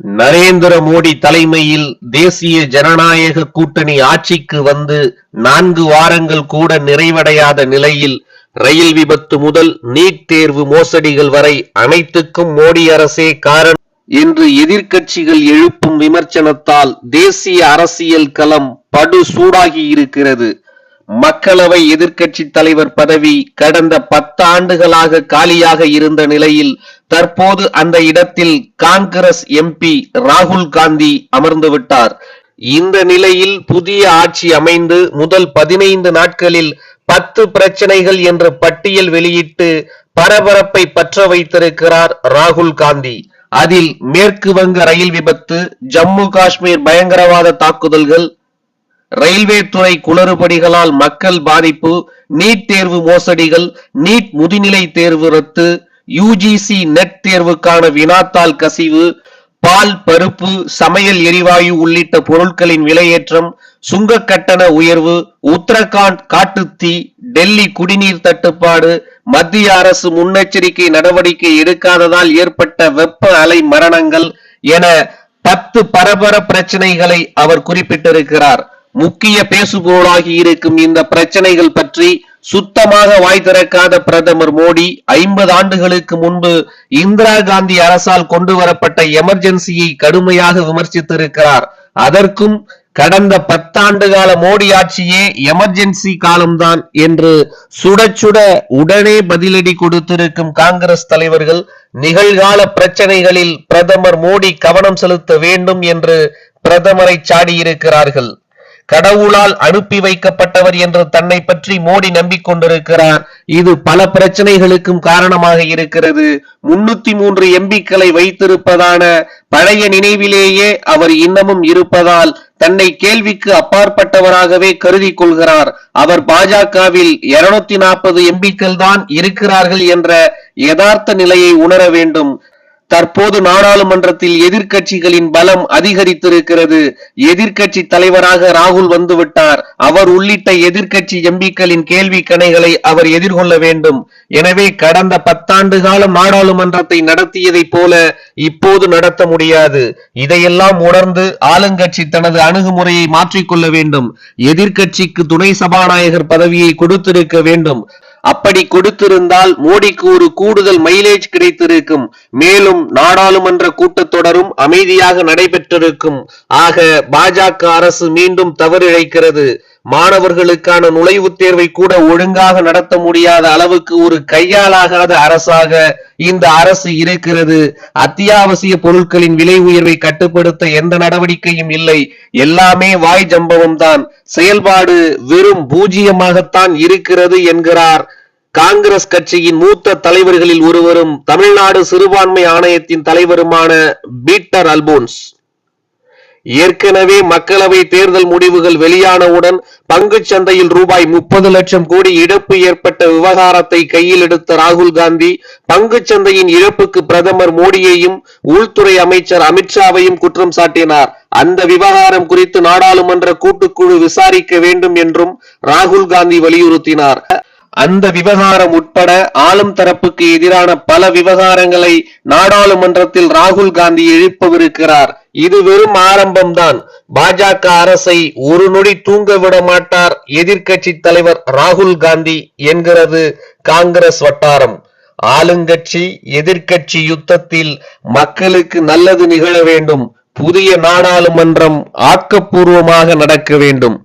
நரேந்திர மோடி தலைமையில் தேசிய ஜனநாயக கூட்டணி ஆட்சிக்கு வந்து நான்கு வாரங்கள் கூட நிறைவடையாத நிலையில் ரயில் விபத்து முதல் நீட் தேர்வு மோசடிகள் வரை அனைத்துக்கும் மோடி அரசே காரணம். என்று எதிர்க்கட்சிகள் எழுப்பும் விமர்சனத்தால் தேசிய அரசியல் களம் படு சூடாகி இருக்கிறது. மக்களவை எதிர்க்கட்சி தலைவர் பதவி கடந்த பத்து ஆண்டுகளாக காலியாக இருந்த நிலையில் தற்போது அந்த இடத்தில் காங்கிரஸ் எம்பி ராகுல் காந்தி அமர்ந்துவிட்டார் இந்த நிலையில் புதிய ஆட்சி அமைந்து முதல் பதினைந்து நாட்களில் பத்து பிரச்சனைகள் என்ற பட்டியல் வெளியிட்டு பரபரப்பை பற்ற வைத்திருக்கிறார் ராகுல் காந்தி. அதில் மேற்கு வங்க ரயில் விபத்து ஜம்மு காஷ்மீர் பயங்கரவாத தாக்குதல்கள் ரயில்வே துறை குளறுபடிகளால் மக்கள் பாதிப்பு நீட் தேர்வு மோசடிகள் நீட் முதுநிலை தேர்வு ரத்து யுஜிசி நெட் தேர்வுக்கான வினாத்தாள் கசிவு பால் பருப்பு சமையல் எரிவாயு உள்ளிட்ட பொருட்களின் விலையேற்றம் சுங்க கட்டண உயர்வு உத்தரகாண்ட் காட்டுத்தீ டெல்லி குடிநீர் தட்டுப்பாடு மத்திய அரசு முன்னெச்சரிக்கை நடவடிக்கை எடுக்காததால் ஏற்பட்ட வெப்ப அலை மரணங்கள் என பத்து பரபர பிரச்சனைகளை அவர் குறிப்பிட்டிருக்கிறார். முக்கிய பேசுபொருளாகி இருக்கும் இந்த பிரச்சனைகள் பற்றி சுத்தமாக வாய் திறக்காத பிரதமர் மோடி ஐம்பது ஆண்டுகளுக்கு முன்பு இந்திரா காந்தி அரசால் கொண்டு வரப்பட்ட எமர்ஜென்சியை கடுமையாக விமர்சித்திருக்கிறார். அதற்கும் கடந்த பத்தாண்டு கால மோடி ஆட்சியே எமர்ஜென்சி காலம்தான் என்று சுட சுட உடனே பதிலடி கொடுத்திருக்கும் காங்கிரஸ் தலைவர்கள் நிகழ்கால பிரச்சனைகளில் பிரதமர் மோடி கவனம் செலுத்த வேண்டும் என்று பிரதமரை சாடியிருக்கிறார்கள். கடவுளால் அனுப்பி வைக்கப்பட்டவர் என்று தன்னை பற்றி மோடி நம்பிக்கொண்டிருக்கிறார். இது பல பிரச்சனைகளுக்கும் காரணமாக இருக்கிறது. முன்னூத்தி மூன்று எம்பிக்களை வைத்திருப்பதான பழைய நினைவிலேயே அவர் இன்னமும் இருப்பதால் தன்னை கேள்விக்கு அப்பாற்பட்டவராகவே கருதி கொள்கிறார். அவர் பாஜகவில் இருநூத்தி நாற்பது எம்பிக்கள் தான் இருக்கிறார்கள் என்ற யதார்த்த நிலையை உணர வேண்டும். தற்போது நாடாளுமன்றத்தில் எதிர்கட்சிகளின் பலம் அதிகரித்திருக்கிறது. எதிர்கட்சி தலைவராக ராகுல் வந்துவிட்டார். அவர் உள்ளிட்ட எதிர்கட்சி எம்பிக்களின் கேள்வி கணைகளை அவர் எதிர்கொள்ள வேண்டும். எனவே கடந்த பத்தாண்டு காலம் நாடாளுமன்றத்தை நடத்தியதைப் போல இப்போது நடத்த முடியாது. இதையெல்லாம் உணர்ந்து ஆளுங்கட்சி தனது அணுகுமுறையை மாற்றிக்கொள்ள வேண்டும். எதிர்கட்சிக்கு துணை சபாநாயகர் பதவியை கொடுத்திருக்க வேண்டும். அப்படி கொடுத்திருந்தால் மோடிக்கு ஒரு கூடுதல் மைலேஜ் கிடைத்திருக்கும். மேலும் நாடாளுமன்ற கூட்டத்தொடரும் அமைதியாக நடைபெற்றிருக்கும். ஆக பாஜக அரசு மீண்டும் தவறிழைக்கிறது. மாணவர்களுக்கான நுழைவுத் தேர்வை கூட ஒழுங்காக நடத்த முடியாத அளவுக்கு ஒரு கையாலாகாத அரசாக இந்த அரசு இருக்கிறது. அத்தியாவசிய பொருட்களின் விலை உயர்வை கட்டுப்படுத்த எந்த நடவடிக்கையும் இல்லை. எல்லாமே வாய் ஜம்பவம் தான். செயல்பாடு வெறும் பூஜ்ஜியமாகத்தான் இருக்கிறது என்கிறார். காங்கிரஸ் கட்சியின் மூத்த தலைவர்களில் ஒருவரும் தமிழ்நாடு சிறுபான்மை ஆணையத்தின் தலைவருமான பீட்டர் அல்போன்ஸ். ஏற்கனவே மக்களவை தேர்தல் முடிவுகள் வெளியானவுடன் பங்குச் சந்தையில் ரூபாய் முப்பது லட்சம் கோடி இழப்பு ஏற்பட்ட விவகாரத்தை கையில் எடுத்த ராகுல் காந்தி பங்குச் சந்தையின் இழப்புக்கு பிரதமர் மோடியையும் உள்துறை அமைச்சர் அமித்ஷாவையும் குற்றம் சாட்டினார். அந்த விவகாரம் குறித்து நாடாளுமன்ற கூட்டுக்குழு விசாரிக்க வேண்டும் என்றும் ராகுல் காந்தி வலியுறுத்தினார். அந்த விவகாரம் உட்பட ஆளும் தரப்புக்கு எதிரான பல விவகாரங்களை நாடாளுமன்றத்தில் ராகுல் காந்தி எழுப்பவிருக்கிறார். இது வெறும் ஆரம்பம்தான். பாஜக அரசை ஒரு நொடி தூங்க விட மாட்டார் எதிர்கட்சி தலைவர் ராகுல் காந்தி என்கிறது காங்கிரஸ் வட்டாரம். ஆளுங்கட்சி எதிர்கட்சி யுத்தத்தில் மக்களுக்கு நல்லது நிகழ வேண்டும். புதிய நாடாளுமன்றம் ஆக்கப்பூர்வமாக நடக்க வேண்டும்.